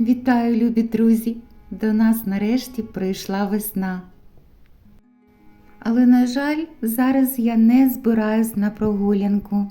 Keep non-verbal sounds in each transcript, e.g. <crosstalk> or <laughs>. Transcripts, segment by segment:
Вітаю, любі друзі! До нас нарешті прийшла весна. Але, на жаль, зараз я не збираюсь на прогулянку.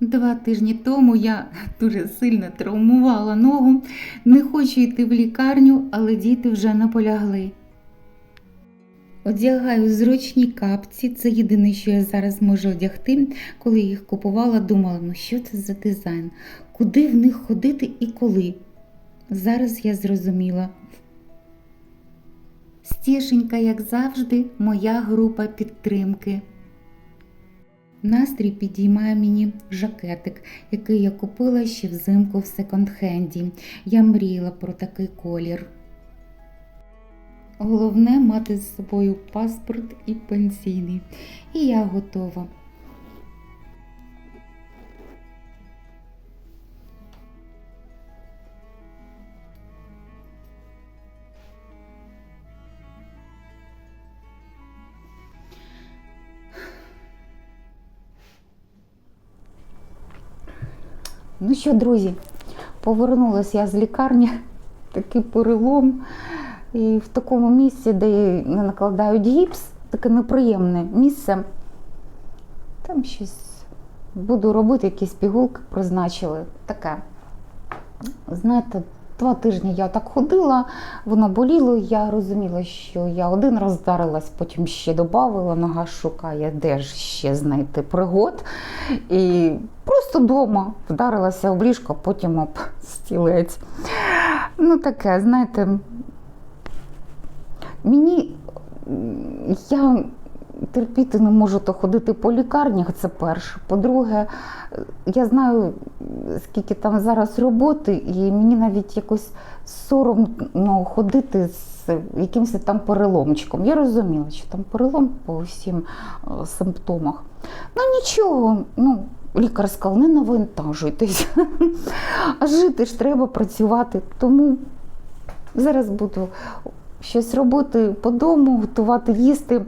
Два тижні тому я дуже сильно травмувала ногу, не хочу йти в лікарню, але діти вже наполягли. Одягаю зручні капці, це єдине, що я зараз можу одягти. Коли їх купувала, думала, ну що це за дизайн, куди в них ходити і коли. Зараз я зрозуміла. Стішенька, як завжди, моя група підтримки. Настрій підіймає мені жакетик, який я купила ще взимку в секонд-хенді. Я мріяла про такий колір. Головне мати з собою паспорт і пенсійний. І я готова. Ну що, друзі, повернулася я з лікарні, <laughs> такий перелом. І в такому місці, де накладають гіпс, таке неприємне місце. Там щось буду робити, якісь пігулки призначили. Таке. Знаєте, два тижні я так ходила, воно боліло, я розуміла, що я один раз вдарилась, потім ще додавила, нога шукає, де ж ще знайти пригод. І просто вдома вдарилася об ліжко, потім об стілець. Ну, таке, знаєте, мені я терпіти не можу то ходити по лікарнях, це перше. По-друге, я знаю, скільки там зараз роботи, і мені навіть якось соромно ходити з якимось там переломчиком. Я розуміла, що там перелом по всім е, симптомах. Ну нічого, ну. Лікар сказав, не навантажуйтесь, а жити ж треба працювати. Тому зараз буду щось робити по дому, готувати їсти,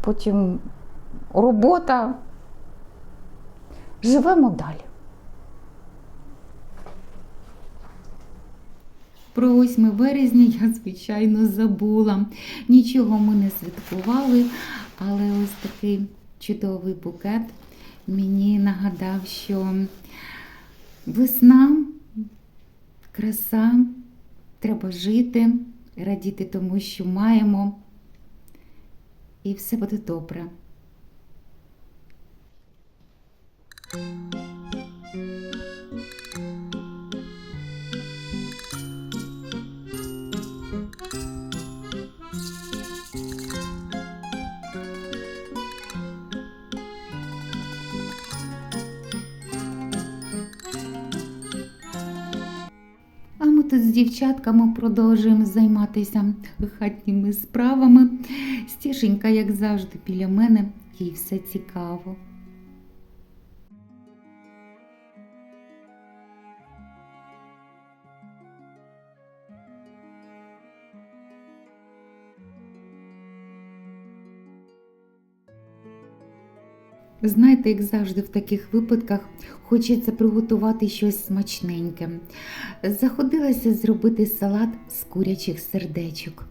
потім робота. Живемо далі. Про 8 березня я, звичайно, забула. Нічого ми не святкували, але ось такий чудовий букет мені нагадав, що весна, краса, треба жити, радіти тому, що маємо, і все буде добре. З дівчатками продовжуємо займатися хатніми справами. Стішенька, як завжди, біля мене, їй все цікаво. Знаєте, як завжди в таких випадках хочеться приготувати щось смачненьке. Заходилася зробити салат з курячих сердечок.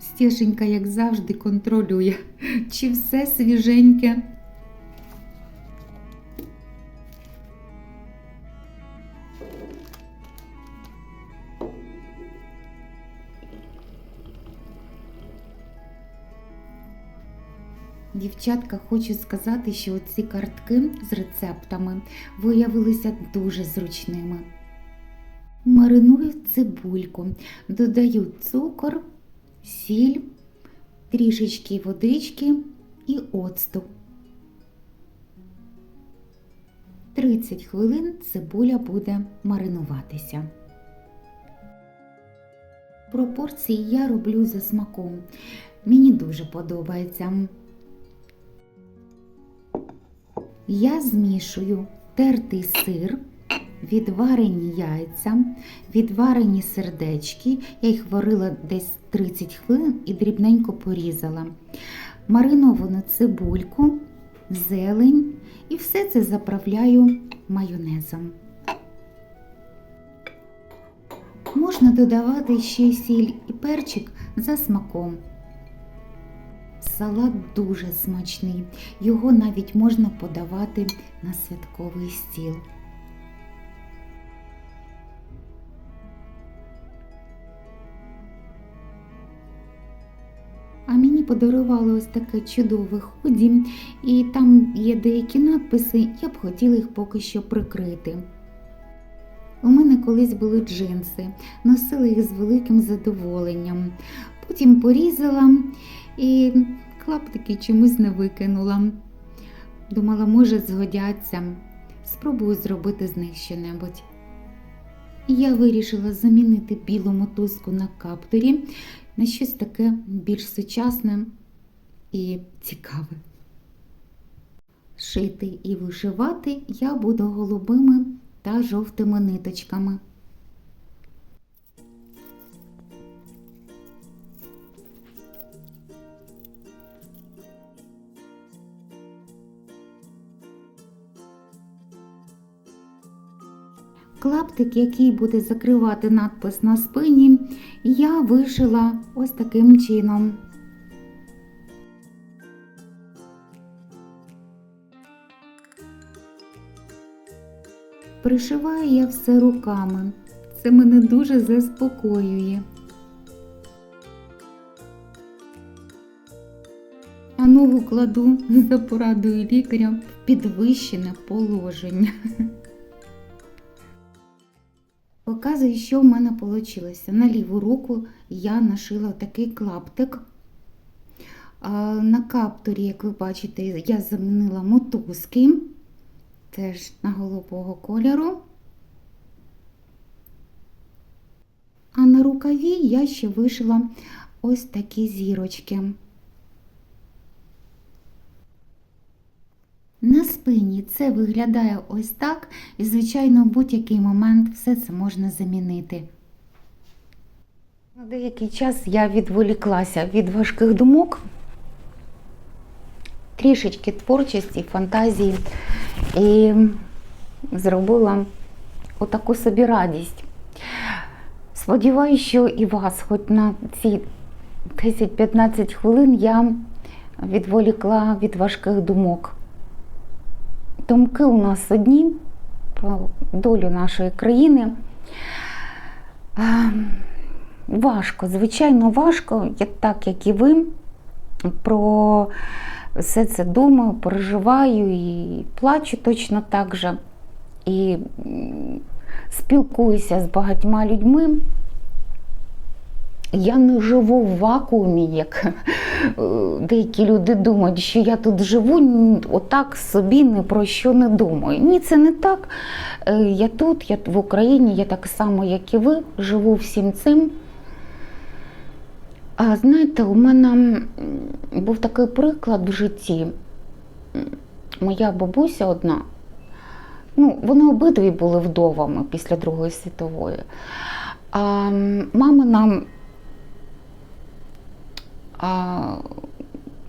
Стішенька, як завжди, контролює, чи все свіженьке. Дівчатка, хочу сказати, що ці картки з рецептами виявилися дуже зручними. Мариную цибульку, додаю цукор, сіль, трішечки водички і оцту. 30 хвилин цибуля буде маринуватися. Пропорції я роблю за смаком. Мені дуже подобається. Я змішую тертий сир, відварені яйця, відварені сердечки. Я їх варила десь 30 хвилин і дрібненько порізала. мариновану цибульку, зелень і все це заправляю майонезом. Можна додавати ще сіль і перчик за смаком. Салат дуже смачний, його навіть можна подавати на святковий стіл. А мені подарували ось таке чудове худі, і там є деякі надписи, я б хотіла їх поки що прикрити. У мене колись були джинси, носила їх з великим задоволенням. Потім порізала і клаптики чомусь не викинула. Думала, може, згодяться. Спробую зробити з них щонебудь. І Я вирішила замінити білу мотузку на каптурі на щось таке більш сучасне і цікаве. Шити і вишивати я буду голубими та жовтими ниточками. Клаптик, який буде закривати надпис на спині, я вишила ось таким чином. Пришиваю я все руками. Це мене дуже заспокоює. А ногу кладу за порадою лікаря в підвищене положення. <laughs> Показую, що в мене вийшло. На ліву руку я нашила такий клаптик. На каптурі, як ви бачите, я замінила мотузки, теж на голубого кольору. А на рукаві я ще вишила ось такі зірочки. На спині це виглядає ось так, і, звичайно, в будь-який момент все це можна замінити. На деякий час я відволіклася від важких думок, трішечки творчості, фантазії і зробила отаку собі радість. Сподіваюся, що і вас, хоч на ці 10-15 хвилин я відволікла від важких думок. Думки у нас одні про долю нашої країни. Важко, звичайно, важко, так як і ви, про все це думаю, переживаю і плачу точно так же. І спілкуюся з багатьма людьми. Я не живу в вакуумі, як деякі люди думають, що я тут живу отак собі ні про що не думаю. Ні, це не так. Я тут, я в Україні, я так само, як і ви, живу всім цим. А знаєте, у мене був такий приклад в житті. Моя бабуся одна, ну, вони обидві були вдовами після Другої світової. А мама нам а,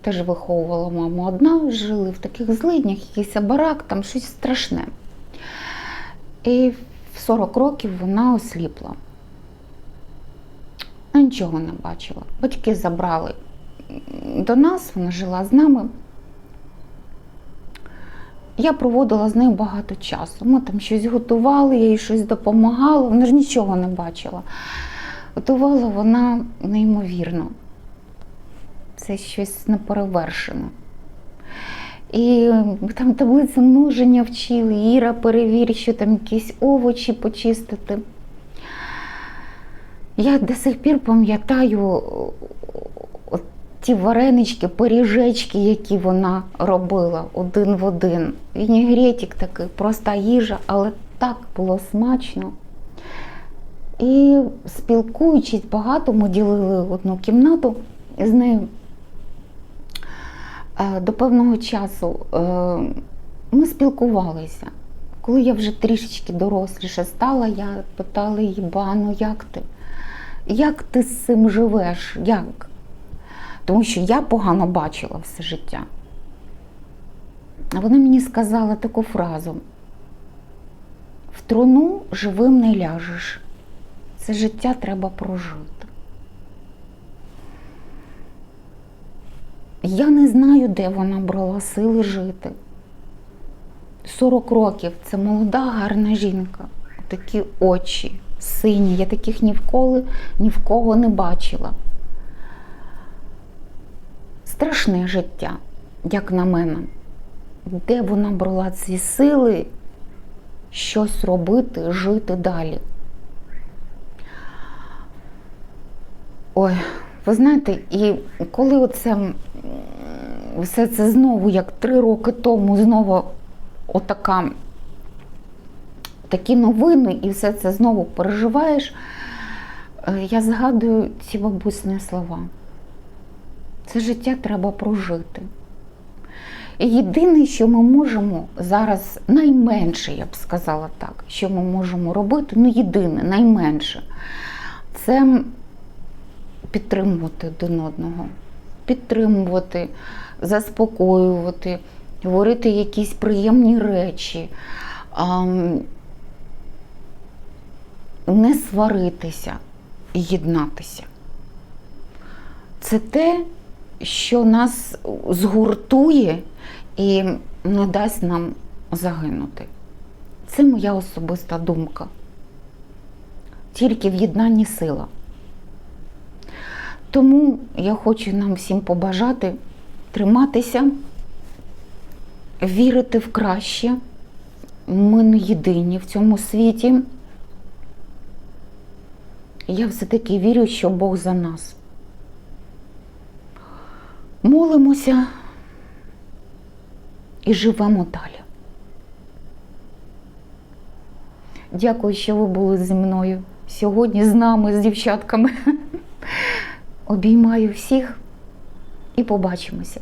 теж виховувала маму одна, жили в таких злиднях, якийсь барак, там щось страшне. І в 40 років вона осліпла. Я нічого не бачила. Батьки забрали до нас, вона жила з нами. Я проводила з нею багато часу. Ми там щось готували, я їй щось допомагала, вона ж нічого не бачила. Готувала вона неймовірно це щось неперевершене. І там таблицю множення вчили, Іра перевір, що там якісь овочі почистити. Я до сих пір пам'ятаю ті варенички, пиріжечки, які вона робила один в один. Вінігретик такий, проста їжа, але так було смачно. І спілкуючись багато, ми ділили одну кімнату з нею. До певного часу е, ми спілкувалися. Коли я вже трішечки доросліше стала, я питала її, Бану, як ти? Як ти з цим живеш? Як? тому що я погано бачила все життя. А Вона мені сказала таку фразу: в труну живим не ляжеш. Це життя треба прожити. Я не знаю, де вона брала сили жити. 40 років це молода, гарна жінка. Такі очі сині. Я таких ні вколи, ні в кого не бачила. Страшне життя, як на мене. Де вона брала ці сили щось робити, жити далі? Ой, ви знаєте, і коли оце все це знову, як три роки тому, знову отака, такі новини, і все це знову переживаєш, е, я згадую ці бабусні слова. Це життя треба прожити. І єдине, що ми можемо зараз, найменше, я б сказала так, що ми можемо робити, ну єдине, найменше, це підтримувати один одного, підтримувати, заспокоювати, говорити якісь приємні речі, не сваритися і єднатися. Це те, що нас згуртує і не дасть нам загинути. Це моя особиста думка. Тільки в єднанні сила. Тому я хочу нам всім побажати триматися, вірити в краще. Ми не єдині в цьому світі. Я все-таки вірю, що Бог за нас. Молимося і живемо далі. Дякую, що ви були зі мною сьогодні з нами, з дівчатками. Обіймаю всіх і побачимося.